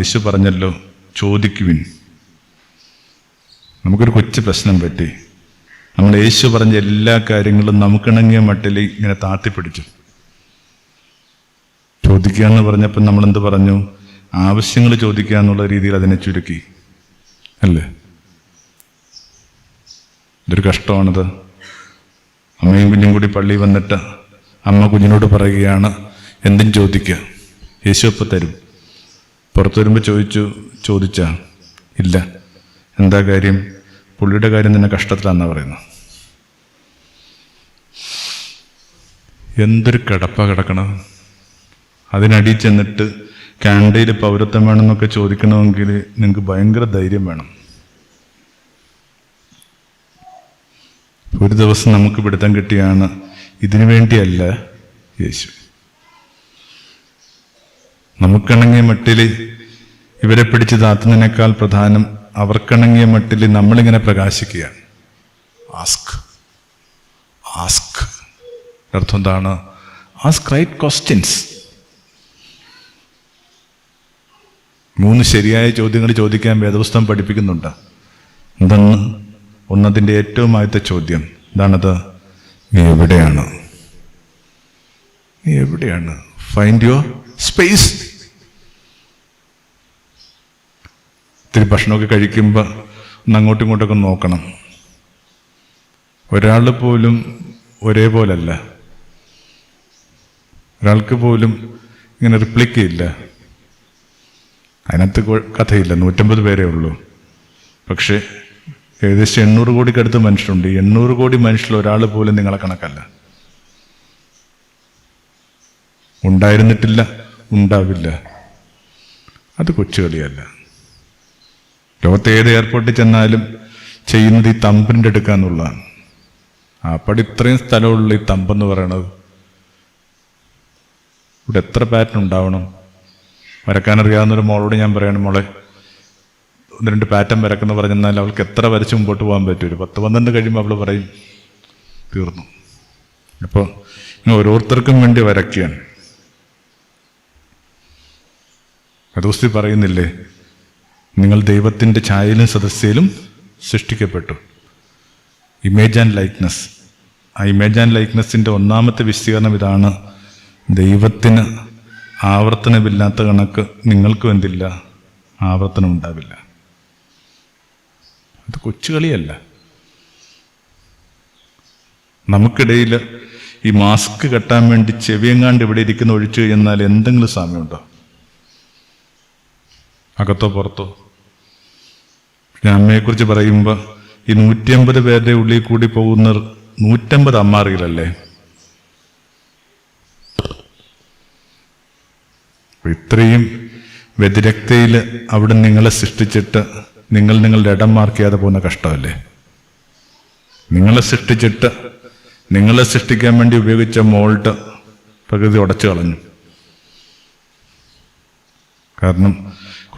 യേശു പറഞ്ഞല്ലോ ചോദിക്കുവിൻ. നമുക്കൊരു കൊച്ചു പ്രശ്നം പറ്റി. നമ്മൾ യേശു പറഞ്ഞ എല്ലാ കാര്യങ്ങളും നമുക്കിണങ്ങിയ മട്ടിൽ ഇങ്ങനെ താത്തിപ്പിടിച്ചു. ചോദിക്കുക എന്ന് പറഞ്ഞപ്പോൾ നമ്മൾ എന്ത് പറഞ്ഞു? ആവശ്യങ്ങൾ ചോദിക്കുക എന്നുള്ള രീതിയിൽ അതിനെ ചുരുക്കി. അല്ലേ? ഇതൊരു കഷ്ടമാണത്. അമ്മയും കുഞ്ഞും കൂടി പള്ളി വന്നിട്ട് അമ്മ കുഞ്ഞിനോട് പറയുകയാണ് എന്തും ചോദിക്കുക യേശു അപ്പം തരും? പുറത്തു വരുമ്പോൾ ചോദിച്ചു ചോദിച്ചാ ഇല്ല. എന്താ കാര്യം? പുള്ളിയുടെ കാര്യം തന്നെ കഷ്ടത്തിലാന്നാ പറയുന്നത് എന്തൊരു കിടപ്പ കിടക്കണം. അതിനടിയിൽ ചെന്നിട്ട് കാൻഡയിൽ പൗരത്വം വേണമെന്നൊക്കെ ചോദിക്കണമെങ്കിൽ നിങ്ങൾക്ക് ഭയങ്കര ധൈര്യം വേണം. ഒരു ദിവസം നമുക്ക് പിടുത്തം കിട്ടിയാണ് ഇതിനു വേണ്ടിയല്ല യേശു. നമുക്കിണങ്ങിയ മട്ടിൽ ഇവരെ പിടിച്ച് താത്തുന്നതിനേക്കാൾ പ്രധാനം അവർക്കിണങ്ങിയ മട്ടിൽ നമ്മളിങ്ങനെ പ്രകാശിക്കുക ആസ്ക്. ആസ്ക്. അർത്ഥം എന്താണ്? Ask right questions. മൂന്ന് ശരിയായ ചോദ്യങ്ങൾ ചോദിക്കാൻ വേദപുസ്തകം പഠിപ്പിക്കുന്നുണ്ട്. എന്തെന്ന് ഒന്നതിന്റെ ഏറ്റവും ആദ്യത്തെ ചോദ്യം. എന്താണത് നീ എവിടെയാണ്? നീ എവിടെയാണ്? ഫൈൻഡ് യുവർ സ്പേസ് ഇത്തിരി ഭക്ഷണമൊക്കെ കഴിക്കുമ്പോൾ ഒന്ന് അങ്ങോട്ടും ഇങ്ങോട്ടൊക്കെ നോക്കണം. ഒരാൾ പോലും ഒരേപോലല്ല. ഒരാൾക്ക് പോലും ഇങ്ങനെ റിപ്ലിക്ക് ഇല്ല അതിനകത്ത് കഥയില്ല. നൂറ്റമ്പത് പേരേ ഉള്ളൂ. പക്ഷേ ഏകദേശം എണ്ണൂറ് കോടിക്കടുത്ത് മനുഷ്യരുണ്ട്. എണ്ണൂറ് കോടി മനുഷ്യരിൽ ഒരാൾ പോലും നിങ്ങളെ കണക്കല്ല. ഉണ്ടായിരുന്നിട്ടില്ല ഉണ്ടാവില്ല. അത് കൊച്ചുകളിയല്ല. ലോകത്തെ ഏത് എയർപോർട്ടിൽ ചെന്നാലും ചെയ്യുന്നത് ഈ തമ്പിന്റെ എടുക്കാന്നുള്ളതാണ് അപ്പടി ഇത്രയും സ്ഥലമുള്ള ഈ തമ്പെന്ന് പറയണത്. ഇവിടെ എത്ര പാറ്റേൺ ഉണ്ടാവണം? വരക്കാനറിയാവുന്നൊരു മോളോട് ഞാൻ പറയണം മോളെ ഒന്ന് രണ്ട് പാറ്റേൺ വരക്കെന്ന് പറഞ്ഞെന്നാൽ അവൾക്ക് എത്ര വരച്ച് മുമ്പോട്ട് പോകാൻ പറ്റും? ഒരു പത്ത് പന്ത്രണ്ട് കഴിയുമ്പോൾ അവൾ പറയും തീർന്നു. അപ്പോൾ ഓരോരുത്തർക്കും വേണ്ടി വരയ്ക്കുകയാണ്. അതോസ്തി പറയുന്നില്ലേ? നിങ്ങൾ ദൈവത്തിന്റെ ഛായയിലും സദസ്യയിലും സൃഷ്ടിക്കപ്പെട്ടു. ഇമേജ് ആൻഡ് ലൈക്ക്നെസ് ആ ഇമേജ് ആൻഡ് ലൈക്ക്നെസ്സിന്റെ ഒന്നാമത്തെ വിശദീകരണം ഇതാണ്. ദൈവത്തിന് ആവർത്തനമില്ലാത്ത കണക്ക് നിങ്ങൾക്കും എന്തില്ല ആവർത്തനം ഉണ്ടാവില്ല. അത് കൊച്ചുകളിയല്ല. നമുക്കിടയിൽ ഈ മാസ്ക് കെട്ടാൻ വേണ്ടി ചെവിയെങ്ങാണ്ട് ഇവിടെ ഇരിക്കുന്ന ഒഴിച്ചു കഴിഞ്ഞാൽ എന്തെങ്കിലും സാമ്യമുണ്ടോ? അകത്തോ പുറത്തോ. ഞാൻ അമ്മയെക്കുറിച്ച് പറയുമ്പോൾ ഈ നൂറ്റിയമ്പത് പേരുടെ ഉള്ളിൽ കൂടി പോകുന്ന നൂറ്റമ്പത് അമ്മാറികളല്ലേ? ഇത്രയും വ്യതിരക്തയിൽ അവിടെ നിങ്ങളെ സൃഷ്ടിച്ചിട്ട് നിങ്ങൾ നിങ്ങളുടെ ഇടം മാർക്ക് പോകുന്ന കഷ്ടമല്ലേ? നിങ്ങളെ സൃഷ്ടിച്ചിട്ട് നിങ്ങളെ സൃഷ്ടിക്കാൻ വേണ്ടി ഉപയോഗിച്ച മോൾട്ട് പ്രകൃതി ഉടച്ചു കളഞ്ഞു. കാരണം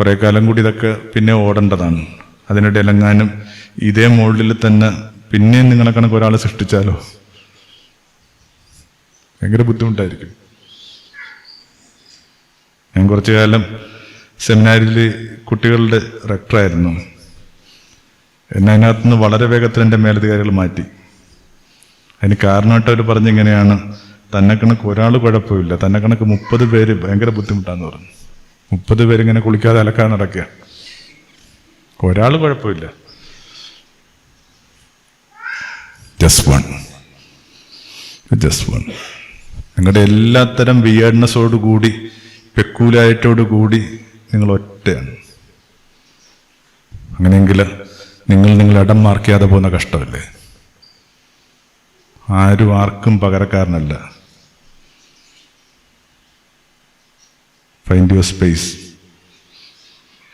കുറെ കാലം കൂടി ഇതൊക്കെ പിന്നെ ഓടേണ്ടതാണ്. അതിനിടയിലെങ്ങാനും ഇതേ മോൾഡിൽ തന്നെ പിന്നെ നിങ്ങളെ കണക്ക് ഒരാളെ സൃഷ്ടിച്ചാലോ? ഭയങ്കര ബുദ്ധിമുട്ടായിരിക്കും. ഞാൻ കുറച്ചു കാലം സെമിനാരിൽ കുട്ടികളുടെ റെക്ടറായിരുന്നു എന്നെ അതിനകത്ത് നിന്ന് വളരെ വേഗത്തിൽ എന്റെ മേലധികാരികൾ മാറ്റി. അതിന് കാരണമായിട്ട് അവർ പറഞ്ഞിങ്ങനെയാണ് തന്നെ കണക്ക് ഒരാൾ കുഴപ്പമില്ല. തന്നെ കണക്ക് മുപ്പത് പേര് ഭയങ്കര ബുദ്ധിമുട്ടാന്ന് പറഞ്ഞു. മുപ്പത് പേരിങ്ങനെ കുളിക്കാതെ അലക്കാൻ നടക്കുക. ഒരാൾ കുഴപ്പമില്ല. ജസ്റ്റ് വൺ ജസ്റ്റ് വൺ നിങ്ങളുടെ എല്ലാത്തരം വിയേർഡ്നെസ്സോട് കൂടി പെക്കൂലായിട്ടോട് കൂടി നിങ്ങൾ ഒറ്റയാണ്. അങ്ങനെയെങ്കിൽ നിങ്ങൾ നിങ്ങൾ ഇടം മാർക്ക് ചെയ്യാതെ പോകുന്ന കഷ്ടമല്ലേ? ആരും ആർക്കും പകരക്കാരനല്ല. ഫൈൻഡ് യുവർ സ്പേസ്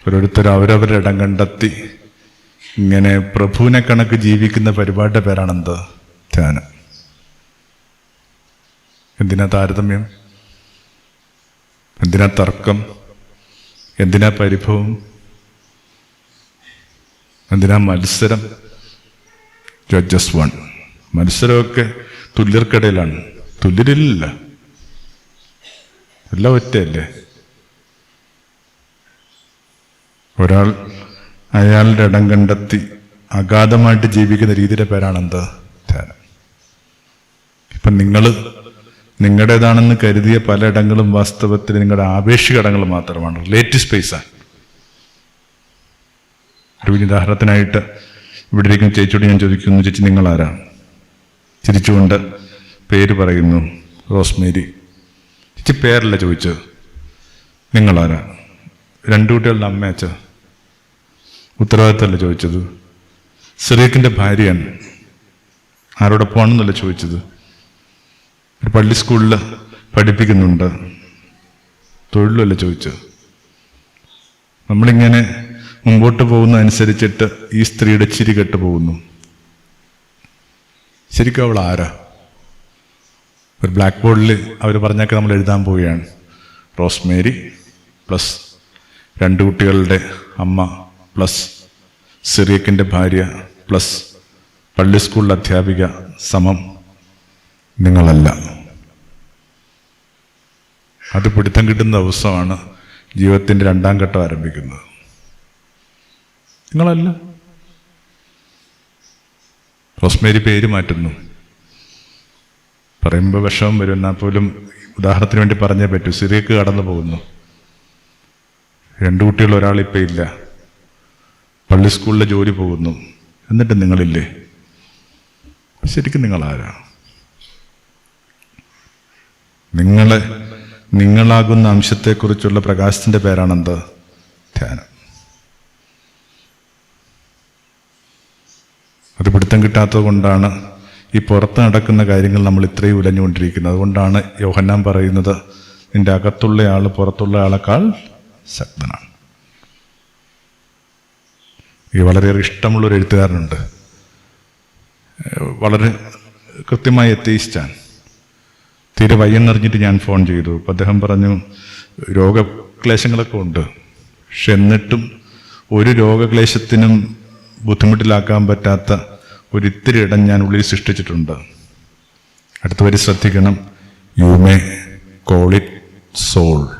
ഓരോരുത്തർ അവരവരുടെ ഇടം കണ്ടെത്തി. ഇങ്ങനെ പ്രഭുവിനെ കണക്ക് ജീവിക്കുന്ന പരിപാടിയുടെ പേരാണെന്ത്? ധ്യാനം. എന്തിനാ താരതമ്യം? എന്തിനാ തർക്കം? എന്തിനാ പരിഭവം? എന്തിനാ മത്സരം? Judges one മത്സരമൊക്കെ തുല്യർക്കിടയിലാണ്. തുല്യരില്ല എല്ലാം ഒറ്റയല്ലേ? ഒരാൾ അയാളുടെ ഇടം കണ്ടെത്തി അഗാധമായിട്ട് ജീവിക്കുന്ന രീതിയുടെ പേരാണ് എന്ത് ധ്യാനം. ഇപ്പം നിങ്ങൾ നിങ്ങളുടേതാണെന്ന് കരുതിയ പല ഇടങ്ങളും വാസ്തവത്തിൽ നിങ്ങളുടെ ആപേക്ഷിക ഇടങ്ങൾ മാത്രമാണ്. റിലേറ്റീവ് സ്പേസാണ് ഒരു ഉദാഹരണത്തിനായിട്ട് ഇവിടെ ഇരിക്കുന്ന ചേച്ചിയോട് ഞാൻ ചോദിക്കുന്നു ചേച്ചി നിങ്ങൾ ആരാ ചിരിച്ചുകൊണ്ട് പേര് പറയുന്നു റോസ്മേരി. ചേച്ചി പേരല്ല ചോദിച്ചത് നിങ്ങളാരാ രണ്ടു കുട്ടികളുടെ അമ്മയച്ച ഉത്തരവാദിത്തമല്ല ചോദിച്ചത്. സിറീഖിന്റെ ഭാര്യയാണ്. ആരോടൊപ്പമാണെന്നല്ല ചോദിച്ചത്. ഒരു പള്ളി സ്കൂളിൽ പഠിപ്പിക്കുന്നുണ്ട്. തൊഴിലുമല്ല ചോദിച്ചത്. നമ്മളിങ്ങനെ മുമ്പോട്ട് പോകുന്ന അനുസരിച്ചിട്ട് ഈ സ്ത്രീയുടെ ചിരി കെട്ട് പോകുന്നു ശരിക്കും അവൾ ആരാ? ഒരു ബ്ലാക്ക് ബോർഡിൽ അവർ പറഞ്ഞൊക്കെ നമ്മൾ എഴുതാൻ പോവുകയാണ്. റോസ്മേരി പ്ലസ് രണ്ട് കുട്ടികളുടെ അമ്മ പ്ലസ് സിറിയക്കിന്റെ ഭാര്യ പ്ലസ് പള്ളി സ്കൂളിലെ അധ്യാപിക സമം നിങ്ങളല്ല. അത് പിടുത്തം കിട്ടുന്ന ദിവസമാണ് ജീവിതത്തിന്റെ രണ്ടാം ഘട്ടം ആരംഭിക്കുന്നത്. നിങ്ങളല്ല. റോസ്മേരി പേര് മാറ്റുന്നു. പറയുമ്പോൾ വിഷമം വരും. എന്നാൽ പോലും ഉദാഹരണത്തിന് വേണ്ടി പറഞ്ഞേ പറ്റൂ. സിറിയക്ക് കടന്നു പോകുന്നു. രണ്ടു കുട്ടികൾ ഒരാളിപ്പോൾ ഇല്ല. പള്ളി സ്കൂളിലെ ജോലി പോകുന്നു. എന്നിട്ട് നിങ്ങളില്ലേ? ശരിക്കും നിങ്ങൾ ആരാണ് നിങ്ങളെ നിങ്ങളാകുന്ന അംശത്തെക്കുറിച്ചുള്ള പ്രകാശത്തിന്റെ പേരാണെന്ത്? ധ്യാനം. അത് പിടുത്തം കിട്ടാത്തത് കൊണ്ടാണ് ഈ പുറത്ത് നടക്കുന്ന കാര്യങ്ങൾ നമ്മൾ ഇത്രയും ഉലഞ്ഞുകൊണ്ടിരിക്കുന്നത്. അതുകൊണ്ടാണ് യോഹന്നാൻ പറയുന്നത് നിന്റെ അകത്തുള്ള ആൾ പുറത്തുള്ള ആളെക്കാൾ ശക്തനാണ്. ഈ വളരെയേറെ ഇഷ്ടമുള്ളൊരു എഴുത്തുകാരനുണ്ട്. വളരെ കൃത്യമായി എത്തിയിച്ചാൻ തീരെ വയ്യെന്നറിഞ്ഞിട്ട് ഞാൻ ഫോൺ ചെയ്തു. അപ്പം അദ്ദേഹം പറഞ്ഞു രോഗക്ലേശങ്ങളൊക്കെ ഉണ്ട്. പക്ഷെ എന്നിട്ടും ഒരു രോഗക്ലേശത്തിനും ബുദ്ധിമുട്ടിലാക്കാൻ പറ്റാത്ത ഒരു ഇത്തിരി ഇടം ഞാൻ ഉള്ളിൽ സൃഷ്ടിച്ചിട്ടുണ്ട്. അടുത്ത വരി ശ്രദ്ധിക്കണം. You may call it soul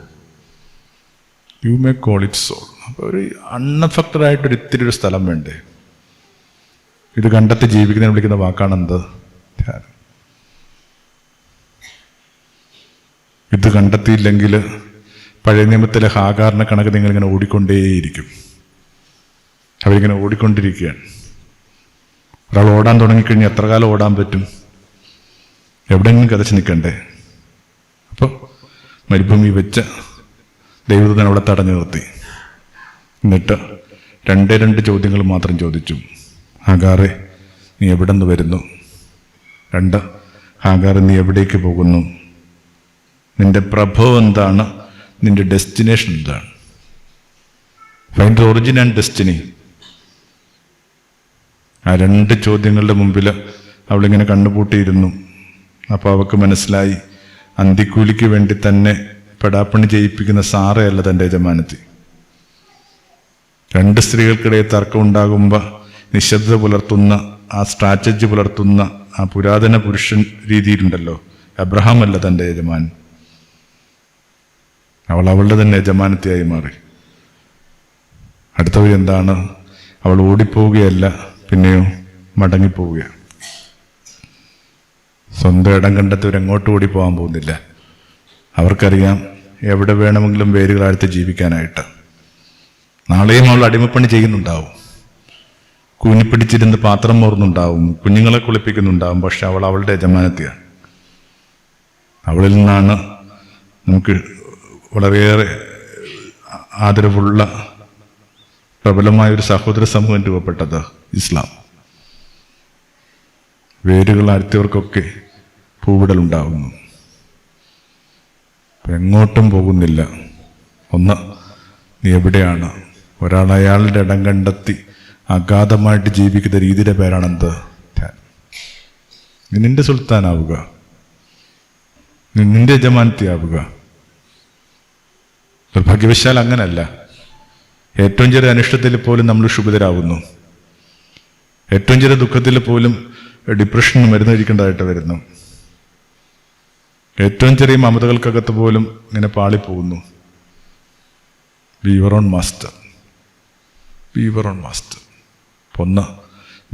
you may call it soul അപ്പോൾ ഒരു അൺഎഫക്റ്റഡ് ആയിട്ട് ഒരു ഇത്തിരി ഒരു സ്ഥലം വേണ്ടേ? ഇത് കണ്ടെത്തി ജീവിക്കുന്നതിന് വിളിക്കുന്ന വാക്കാണെന്ത് ധ്യാനം. ഇത് കണ്ടെത്തിയില്ലെങ്കിൽ പഴയ നിയമത്തിലെ ഹാകാറിനെ കണക്ക് നിങ്ങളിങ്ങനെ ഓടിക്കൊണ്ടേയിരിക്കും. അവരിങ്ങനെ ഓടിക്കൊണ്ടിരിക്കുകയാണ്. ഒരാൾ ഓടാൻ തുടങ്ങിക്കഴിഞ്ഞാൽ എത്ര കാലം ഓടാൻ പറ്റും? എവിടെയെങ്കിലും കതച്ച് നിൽക്കണ്ടേ? അപ്പോൾ മരുഭൂമി വെച്ച ദൈവദൂതൻ അവിടെ തടഞ്ഞു നിർത്തി. എന്നിട്ട് രണ്ടേ രണ്ട് ചോദ്യങ്ങൾ മാത്രം ചോദിച്ചു. ആകാറെ നീ എവിടെ നിന്ന് വരുന്നു? രണ്ട് ആകാറെ നീ എവിടേക്ക് പോകുന്നു? നിന്റെ പ്രഭവം എന്താണ്? നിന്റെ ഡെസ്റ്റിനേഷൻ എന്താണ്? ഫൈൻഡ് ഒറിജിൻ ആൻഡ് ഡെസ്റ്റിനി ആ രണ്ട് ചോദ്യങ്ങളുടെ മുമ്പിൽ അവളിങ്ങനെ കണ്ണുപൂട്ടിയിരുന്നു. അപ്പോൾ അവൾക്ക് മനസ്സിലായി അന്തിക്കൂലിക്ക് വേണ്ടി തന്നെ പെടാപ്പണി ചെയ്യിപ്പിക്കുന്ന സാറയല്ല തന്റെ യജമാനത്തി. രണ്ട് സ്ത്രീകൾക്കിടയിൽ തർക്കം ഉണ്ടാകുമ്പോൾ നിശബ്ദത പുലർത്തുന്ന ആ സ്ട്രാറ്റജി പുലർത്തുന്ന ആ പുരാതന പുരുഷൻ രീതിയിലുണ്ടല്ലോ. അബ്രഹാം അല്ല തന്റെ യജമാൻ. അവൾ അവളുടെ തന്നെ യജമാനത്തെയായി മാറി. അടുത്തവർ എന്താണ്? അവൾ ഓടിപ്പോവുകയല്ല പിന്നെയോ മടങ്ങിപ്പോവുകയാണ് സ്വന്തം ഇടം കണ്ടെത്തവർ എങ്ങോട്ട് ഓടി പോകാൻ പോകുന്നില്ല. അവർക്കറിയാം എവിടെ വേണമെങ്കിലും വേരുകളാഴ്ത്ത് ജീവിക്കാനായിട്ട്. നാളെയും അവൾ അടിമപ്പണി ചെയ്യുന്നുണ്ടാവും. കൂനിപ്പിടിച്ചിരുന്ന് പാത്രം മോർന്നുണ്ടാവും കുഞ്ഞുങ്ങളെ കുളിപ്പിക്കുന്നുണ്ടാവും. പക്ഷെ അവൾ അവളുടെ യജമാനത്തെയാണ്. അവളിൽ നിന്നാണ് നമുക്ക് വളരെയേറെ ആദരവുള്ള പ്രബലമായ ഒരു സഹോദര സമൂഹം രൂപപ്പെട്ടത് ഇസ്ലാം. വേരുകൾ ആഴ്ത്തിയവർക്കൊക്കെ പൂവിടലുണ്ടാകുന്നു എങ്ങോട്ടും പോകുന്നില്ല. ഒന്ന് നീ എവിടെയാണ് ഒരാൾ അയാളുടെ ഇടം കണ്ടെത്തി അഗാധമായിട്ട് ജീവിക്കുന്ന രീതിയുടെ പേരാണെന്ത്? ധ്യാനം നിന്റെ സുൽത്താനാവുക. നിന്റെ യജമാനത്തിയാവുക. നിർഭാഗ്യവശാൽ അങ്ങനല്ല. ഏറ്റവും ചെറിയ അനിഷ്ടത്തിൽ പോലും നമ്മൾ ക്ഷുഭിതരാകുന്നു ഏറ്റവും ചെറിയ ദുഃഖത്തിൽ പോലും ഡിപ്രഷന് മരുന്ന് കഴിക്കേണ്ടതായിട്ട് വരുന്നു. ഏറ്റവും ചെറിയ മമതകൾക്കകത്ത് പോലും ഇങ്ങനെ പാളിപ്പോകുന്നു. Be your own master we were own master ഒന്ന്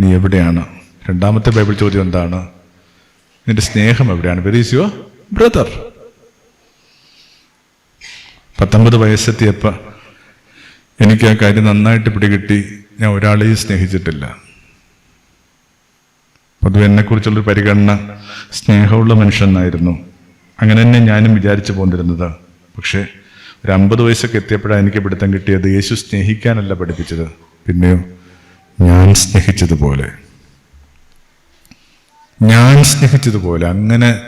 നീ എവിടെയാണ്? രണ്ടാമത്തെ ബൈബിൾ ചോദ്യം എന്താണ്? നിന്റെ സ്നേഹം എവിടെയാണ്? ഈസ് യുവർ ബ്രദർ പത്തൊമ്പത് വയസ്സെത്തിയപ്പോൾ എനിക്ക് ആ കാര്യം നന്നായിട്ട് പിടികിട്ടി. ഞാൻ ഒരാളെയും സ്നേഹിച്ചിട്ടില്ല. പൊതുവെ എന്നെക്കുറിച്ചുള്ളൊരു പരിഗണന സ്നേഹമുള്ള മനുഷ്യനായിരുന്നു അങ്ങനെ തന്നെ ഞാനും വിചാരിച്ചു പോന്നിരുന്നത്. പക്ഷേ ഒരു അമ്പത് വയസ്സൊക്കെ എത്തിയപ്പോഴാണ് എനിക്ക് പിടുത്തം കിട്ടിയത്. യേശു സ്നേഹിക്കാനല്ല പഠിപ്പിച്ചത്. പിന്നെയോ ഞാൻ സ്നേഹിച്ചതുപോലെ. ഞാൻ സ്നേഹിച്ചതുപോലെ. അങ്ങനെ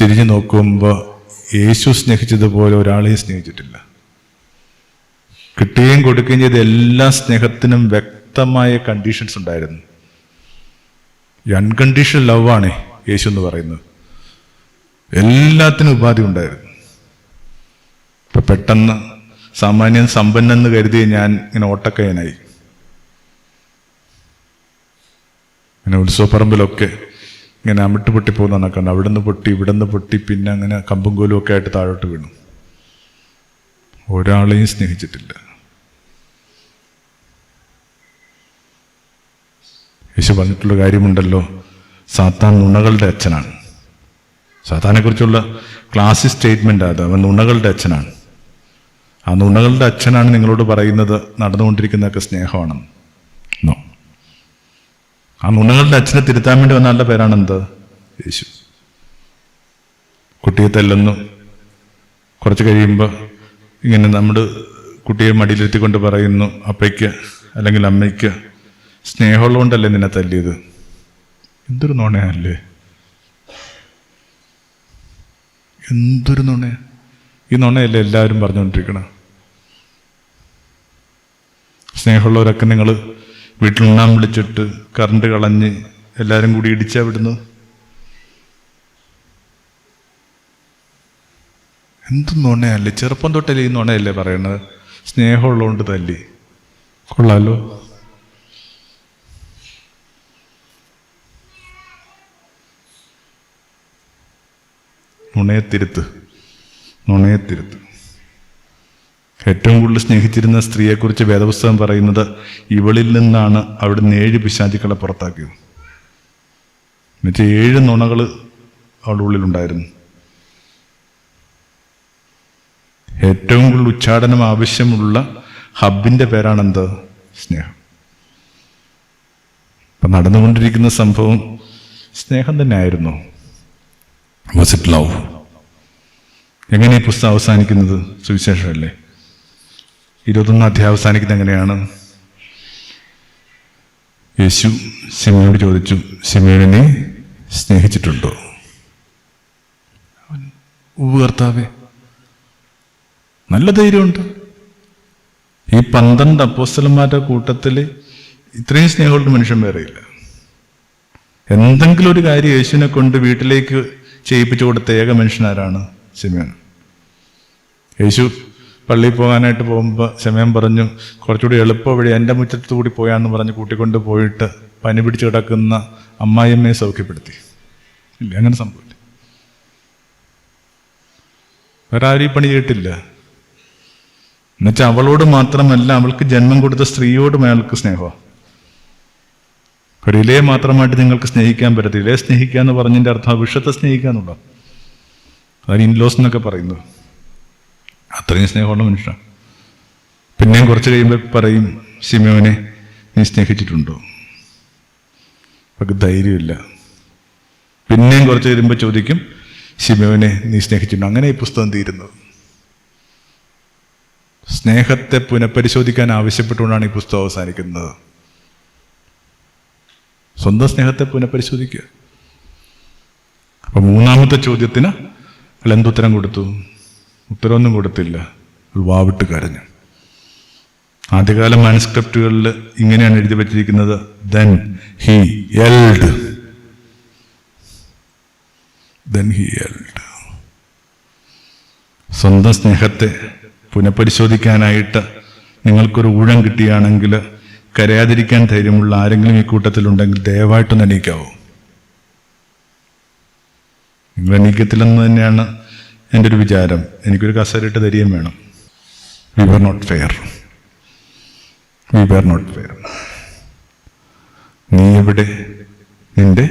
തിരിഞ്ഞു നോക്കുമ്പോൾ യേശു സ്നേഹിച്ചതുപോലെ ഒരാളെയും സ്നേഹിച്ചിട്ടില്ല. കിട്ടുകയും കൊടുക്കുകയും ചെയ്ത എല്ലാ സ്നേഹത്തിനും വ്യക്തമായ കണ്ടീഷൻസ് ഉണ്ടായിരുന്നു. അൺകണ്ടീഷണൽ ലവ് ആണ് യേശു എന്ന് പറയുന്നത്. എല്ലാത്തിനും ഉപാധി ഉണ്ടായിരുന്നു. ഇപ്പൊ പെട്ടെന്ന് സാമാന്യൻ സമ്പന്നെന്ന് കരുതി ഞാൻ ഇങ്ങനെ ഓട്ടക്കയനായി. ഇങ്ങനെ ഉത്സവപ്പറമ്പിലൊക്കെ ഇങ്ങനെ അമിട്ട് പൊട്ടി പോകുന്ന കണ്ടു അവിടെ നിന്ന് പൊട്ടി ഇവിടെ നിന്ന് പൊട്ടി പിന്നെ അങ്ങനെ കമ്പും കോലും ഒക്കെ ആയിട്ട് താഴോട്ട് വീണു. ഒരാളെയും സ്നേഹിച്ചിട്ടില്ല. യേശു പറഞ്ഞിട്ടുള്ള കാര്യമുണ്ടല്ലോ. സാത്താൻ നുണകളുടെ അച്ഛനാണ്. സാത്താനെക്കുറിച്ചുള്ള കുറിച്ചുള്ള സ്റ്റേറ്റ്മെന്റ് അത്. അവൻ നുണകളുടെ അച്ഛനാണ്. ആ നുണകളുടെ അച്ഛനാണ് നിങ്ങളോട് പറയുന്നത് നടന്നുകൊണ്ടിരിക്കുന്നതൊക്കെ സ്നേഹമാണെന്ന് നോ ആ നുണകളുടെ അച്ഛനെ തിരുത്താൻ വേണ്ടി വന്ന ആളുടെ പേരാണ് എന്ത് യേശു. കുട്ടിയെ തല്ലുന്നു. കുറച്ച് കഴിയുമ്പോൾ ഇങ്ങനെ നമ്മുടെ കുട്ടിയെ മടിയിലെത്തിക്കൊണ്ട് പറയുന്നു അപ്പയ്ക്ക് അല്ലെങ്കിൽ അമ്മയ്ക്ക് സ്നേഹമുള്ളതുകൊണ്ടല്ലേ നിന്നെ തല്ലിയത്? എന്തൊരു നുണയല്ലേ? എന്തൊരു നുണ ഈ നുണയല്ലേ എല്ലാവരും പറഞ്ഞുകൊണ്ടിരിക്കണം? സ്നേഹമുള്ളവരൊക്കെ നിങ്ങൾ വീട്ടിൽ നിന്നാൻ വിളിച്ചിട്ട് കറണ്ട് കളഞ്ഞ് എല്ലാവരും കൂടി ഇടിച്ചാ വിടുന്നു? എന്ത് നുണയല്ലേ? ചെറുപ്പം തൊട്ടല്ലേ ഈ നുണയല്ലേ പറയണത്? സ്നേഹമുള്ളതുകൊണ്ട് തല്ലി. കൊള്ളാലോ. നുണയത്തിരുത്ത്. ഏറ്റവും കൂടുതൽ സ്നേഹിച്ചിരുന്ന സ്ത്രീയെക്കുറിച്ച് വേദപുസ്തകം പറയുന്നത് ഇവളിൽ നിന്നാണ് അവിടുന്ന് ഏഴ് പിശാചുക്കളെ പുറത്താക്കിയത്. എന്നുവെച്ചാൽ ഏഴ് നുണകൾ അവളുടെ ഉള്ളിലുണ്ടായിരുന്നു. ഏറ്റവും കൂടുതൽ ഉച്ചാടനം ആവശ്യമുള്ള ഹബിന്റെ പേരാണെന്ത്? സ്നേഹം. ഇപ്പൊ നടന്നുകൊണ്ടിരിക്കുന്ന സംഭവം സ്നേഹം തന്നെ ആയിരുന്നു വാസ് ഇറ്റ് ലവ് എങ്ങനെ ഈ പുസ്തകം അവസാനിക്കുന്നത് സുവിശേഷമല്ലേ? ഇരുപത്തൊന്നാം അധ്യായം അവസാനിക്കുന്നത് എങ്ങനെയാണ്? യേശു സിമിയോട് ചോദിച്ചു സിമയോനെ സ്നേഹിച്ചിട്ടുണ്ടോ? ഉവ്വ് കർത്താവേ നല്ല ധൈര്യമുണ്ട്. ഈ പന്ത്രണ്ട് അപ്പോസ്റ്റലന്മാരുടെ കൂട്ടത്തിൽ ഇത്രയും സ്നേഹമുള്ള മനുഷ്യൻ വേറെയില്ല. എന്തെങ്കിലും ഒരു കാര്യം യേശുവിനെ കൊണ്ട് വീട്ടിലേക്ക് ചെയ്യിപ്പിച്ചു കൊടുത്ത ഏക മനുഷ്യനാരാണ് സിമിയോൻ യേശു പള്ളിയിൽ പോകാനായിട്ട് പോകുമ്പോൾ സമയം പറഞ്ഞു കുറച്ചുകൂടി എളുപ്പ വഴി എന്റെ മുറ്റത്ത് കൂടി പോയാന്ന് പറഞ്ഞ് കൂട്ടിക്കൊണ്ട് പോയിട്ട് പനി പിടിച്ച് കിടക്കുന്ന അമ്മായിയമ്മയെ സൗഖ്യപ്പെടുത്തി. ഇല്ല അങ്ങനെ സംഭവില്ല വേറെ ആരും പണി ചെയ്തിട്ടില്ല. എന്നുവെച്ചാൽ അവളോട് മാത്രമല്ല അവൾക്ക് ജന്മം കൊടുത്ത സ്ത്രീയോടും അയാൾക്ക് സ്നേഹമാണ് ഒരു ഇലയെ മാത്രമായിട്ട് നിങ്ങൾക്ക് സ്നേഹിക്കാൻ പറ്റത്തില്ല. ഇലയെ സ്നേഹിക്കുക എന്ന് പറഞ്ഞതിന്റെ അർത്ഥം വിഷത്തെ സ്നേഹിക്കുക അതാണ് ഇൻലോസ് എന്നൊക്കെ പറയുന്നത് അത്രയും സ്നേഹമുള്ള മനുഷ്യനാണ് പിന്നെയും കുറച്ച് കഴിയുമ്പോൾ പറയും സിമോനെ നീ സ്നേഹിച്ചിട്ടുണ്ടോ? അവർക്ക് ധൈര്യമില്ല. പിന്നെയും കുറച്ച് കഴിയുമ്പോൾ ചോദിക്കും സിമോനെ നീ സ്നേഹിച്ചിട്ടുണ്ടോ? അങ്ങനെ ഈ പുസ്തകം തീരുന്നത് സ്നേഹത്തെ പുനഃപരിശോധിക്കാൻ ആവശ്യപ്പെട്ടുകൊണ്ടാണ് ഈ പുസ്തകം അവസാനിക്കുന്നത്. സ്വന്തം സ്നേഹത്തെ പുനഃപരിശോധിക്കുക. അപ്പൊ മൂന്നാമത്തെ ചോദ്യത്തിന് അയാൾ എന്തുത്തരം കൊടുത്തു? ഉത്തരമൊന്നും കൊടുത്തില്ല. വാവിട്ട് കരഞ്ഞു ആദ്യകാല മാനുസ്ക്രിപ്റ്റുകളിൽ ഇങ്ങനെയാണ് എഴുതി വച്ചിരിക്കുന്നത്. Then he held then he held സ്വന്തം സ്നേഹത്തെ പുനഃപരിശോധിക്കാനായിട്ട് നിങ്ങൾക്കൊരു ഊഴം കിട്ടിയാണെങ്കിൽ കരയാതിരിക്കാൻ ധൈര്യമുള്ള ആരെങ്കിലും ഈ കൂട്ടത്തിലുണ്ടെങ്കിൽ ദയവായിട്ടൊന്ന് എണീക്കാവോ നിങ്ങൾ എണീക്കത്തില്ലെന്ന് തന്നെയാണ് എന്റെ ഒരു വിചാരം. എനിക്കൊരു കസേരയിട്ട് തരികയും വേണം. We were not fair we were not fair നീ എവിടെ? നിന്റെ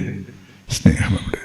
സ്നേഹം എവിടെ